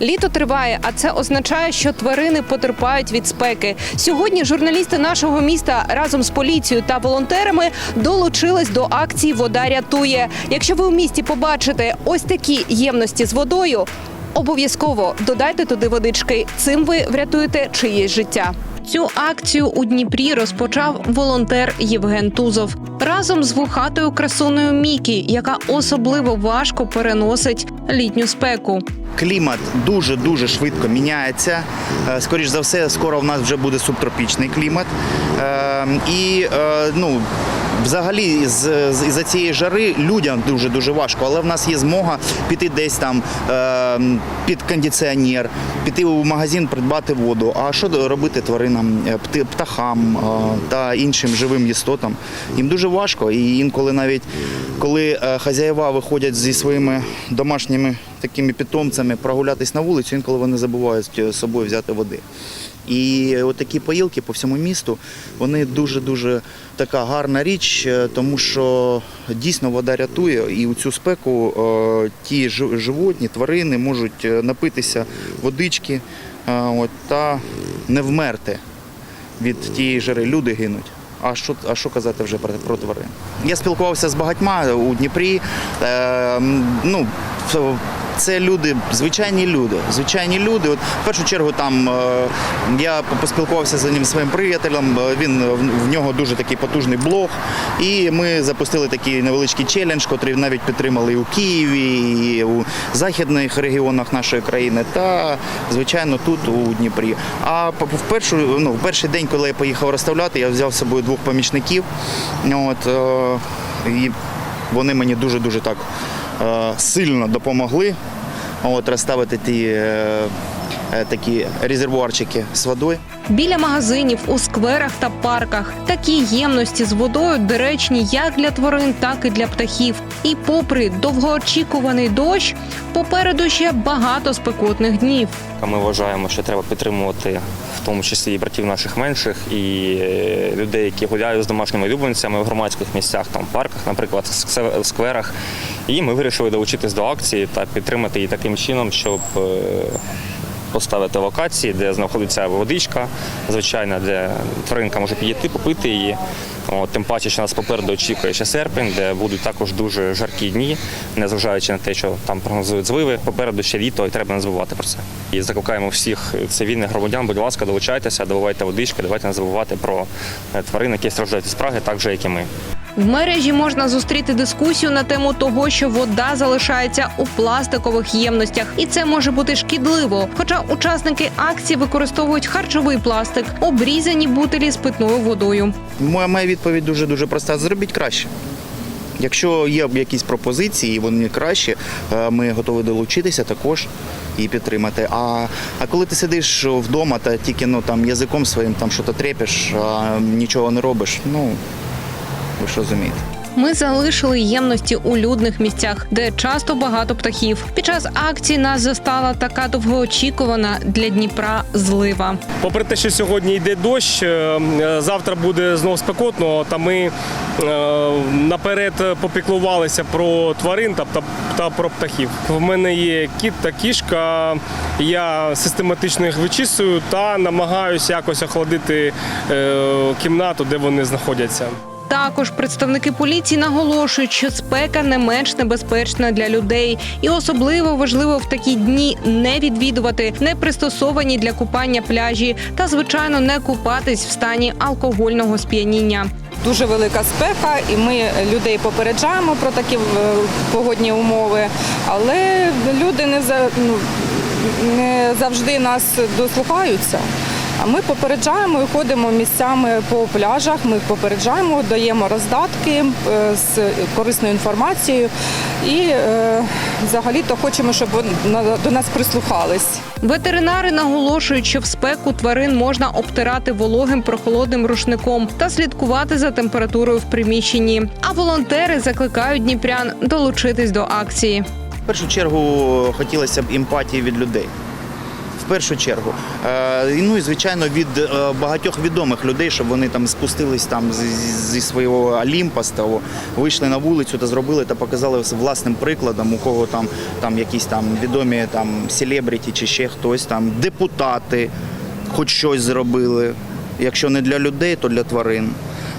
Літо триває, а це означає, що тварини потерпають від спеки. Сьогодні журналісти нашого міста разом з поліцією та волонтерами долучились до акції Вода рятує. Якщо ви у місті побачите ось такі ємності з водою, обов'язково додайте туди водички. Цим ви врятуєте чиєсь життя. Цю акцію у Дніпрі розпочав волонтер Євген Тузов разом з вухатою красуною Мікі, яка особливо важко переносить літню спеку. Клімат дуже дуже швидко міняється. Скоріше Скоріш за все, скоро в нас вже буде субтропічний клімат. Е, І е, ну. Взагалі, з, з із-за цієї жари людям дуже дуже важко, але в нас є змога піти десь там е, під кондиціонер, піти у магазин, придбати воду. А що робити тваринам, е, птахам е, та іншим живим істотам? Їм дуже важко, і інколи навіть коли е, хазяєва виходять зі своїми домашніми такими питомцями прогулятись на вулицю, інколи вони забувають з собою взяти води. І от такі поїлки по всьому місту, вони дуже-дуже така гарна річ, е, тому що дійсно вода рятує, і у цю спеку е, ті жи- животні, тварини можуть е, напитися водички от, та не вмерти від тієї жари. Люди гинуть. А що, а що казати вже про, про тварин? Я спілкувався з багатьма у Дніпрі. Е, ну, це люди, звичайні люди. Звичайні люди. От в першу чергу там е, я поспілкувався з одним своїм приятелем. е, Він в- в нього дуже такий потужний блог. І ми запустили такий невеличкий челендж, який навіть підтримали і у Києві, і у західних регіонах нашої країни, та звичайно тут у Дніпрі. А в першу ну в перший день, коли я поїхав розставляти, я взяв з собою двох помічників. От е, і вони мені дуже дуже так е, сильно допомогли. От розставити ті е, е, такі резервуарчики з водою. Біля магазинів, у скверах та парках такі ємності з водою доречні як для тварин, так і для птахів. І попри довгоочікуваний дощ, попереду ще багато спекотних днів. Ми вважаємо, що треба підтримувати в тому числі і братів наших менших, і е, людей, які гуляють з домашніми улюбленцями в громадських місцях, там парках, наприклад, в скверах. І ми вирішили долучитись до акції та підтримати її таким чином, щоб е, поставити локації, де знаходиться водичка, звичайно, де тваринка може підійти, попити її. От, тим паче, що нас попереду очікує ще серпень, де будуть також дуже жаркі дні, незважаючи на те, що там прогнозують зливи. Попереду ще літо, і треба не забувати про це. І закликаємо всіх цивільних громадян, будь ласка, долучайтеся, доливайте водички, давайте не забувати про е, тварин, які страждають від спраги, так же, як і ми. В мережі можна зустріти дискусію на тему того, що вода залишається у пластикових ємностях, і це може бути шкідливо. Хоча учасники акції використовують харчовий пластик, обрізані бутилі з питною водою. Моя відповідь дуже дуже проста. Зробіть краще. Якщо є якісь пропозиції, і вони кращі, е, ми готові долучитися також і підтримати. А, а коли ти сидиш вдома та тільки ну, там, язиком своїм там щось трепиш, а нічого не робиш, ну ви ж розумієте. Ми залишили ємності у людних місцях, де часто багато птахів. Під час акції нас застала така довгоочікувана для Дніпра злива. Попри те, що сьогодні йде дощ, е, е, завтра буде знов спекотно, та ми е, наперед попіклувалися про тварин та, про птахів. В мене є кіт та кішка. Я систематично їх вичісую та намагаюся якось охладити кімнату, де вони знаходяться. Також представники поліції наголошують, що спека не менш небезпечна для людей, і особливо важливо в такі дні не відвідувати непристосовані для купання пляжі та, звичайно, не купатись в стані алкогольного сп'яніння. дуже велика спека, і ми людей попереджаємо про такі е, погодні умови. Але люди не за ну, не завжди нас дослухаються. А ми попереджаємо і ходимо місцями по пляжах. Ми попереджаємо, даємо роздатки е, з корисною інформацією. І е, взагалі-то хочемо, щоб на- до нас прислухались. Ветеринари наголошують, що в спеку тварин можна обтирати вологим прохолодним рушником та слідкувати за температурою в приміщенні. А волонтери закликають дніпрян долучитись до акції. В першу чергу хотілося б емпатії від людей. Першу чергу. Е, ну і звичайно від е, багатьох відомих людей, щоб вони там спустились там зі свого Олімпа того, вийшли на вулицю та зробили та показали власним прикладом, у кого там, там якісь там відомі там селебріті чи ще хтось там, депутати, хоч щось зробили. Якщо не для людей, то для тварин.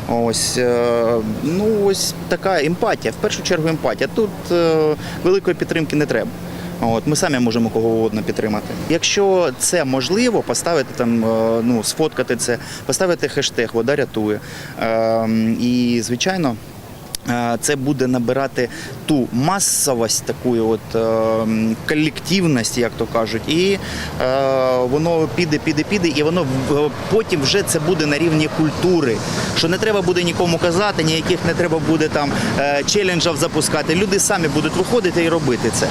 Ось е, ну ось така емпатія. В першу чергу емпатія. Тут великої підтримки не треба. От ми самі можемо кого угодно підтримати. Якщо це можливо, поставити там, е, ну сфоткати це, поставити хештег Вода рятує. Е, і звичайно. е, Це буде набирати ту масовість, таку от е, колективність, як то кажуть, і воно піде, піде, піде, і воно потім вже це буде на рівні культури. Що не треба буде нікому казати, ніяких не треба буде там е, челенджів запускати. Люди самі будуть виходити і робити це.